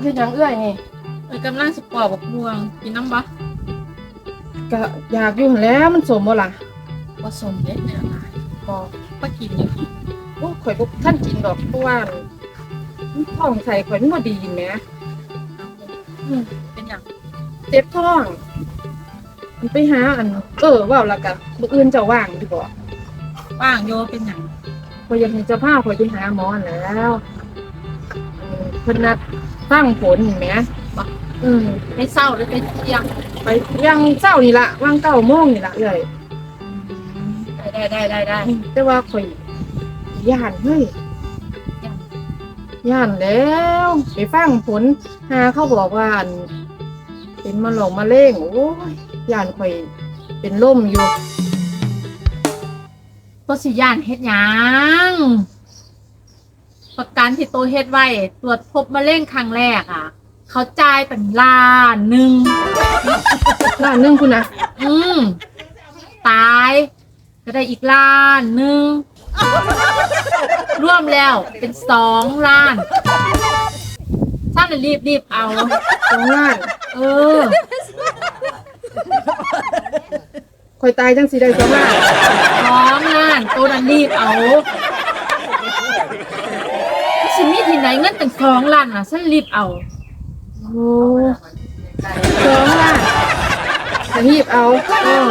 เฮ็ดหยังเอื้อยนี่เอ้ยกำลังสปอร์บักม่วง กินน้ำบ่ก็อยากอยู่หั่นแหล้วมันสมบ่ล่ะผสมเด็ดเนี่ยก็ป้ากินอยู่โอ้ข่อยบ่ท่านกินดอกเพราะว่ามันท้องใส่ข่อยมันบ่ดีแหมอืมเป็นอย่างเจ็บท้องมันไปหาอัน เออเว้าแล้วก็มื้ออื่นเจ้าว่างดีบ่ว่างโยเป็นอย่างข่อยอยากให้เจ้าพาข่อยไปหาหมอนั่นแหล้วเออเพิ่นนัด ฟังผลนี่แหมอืมให้เศร้าหรือไปเที่ยงไปยังเช้านี่ล่ะวาง9โมงนี่ล่ะเอ้ยได้ได้ได้ได้แต่ว่าข่อยย่านเฮ้ยย่านแล้วไปฟังผลหาเขาบอกว่าอันเป็นมะหลงมะเร็งโอ้ยย่านข่อยเป็นล่มอยู่ตัวสิย่านเฮ็ดหยัง ประกันที่ตัวเฮ็ดไว้ ตรวจพบมะเร็งครั้งแรกอะ เขาจ่ายเป็นล้านหนึ่งล้านหนึงคุณนะอืมตาย ก็ได้อีกล้านหนึ่งรวมแล้วเป็นสองล้านท่านน่ะรีบรีบเอาสองล้าน เออข่อยตายจังสิได้สองล้านสองล้านตัวนั้นรีบเอาสิมีที่ ไหนเงินตั้งสองล้านอะฉันรีบเอาโอ้สองล้านจะหีบเอาเออ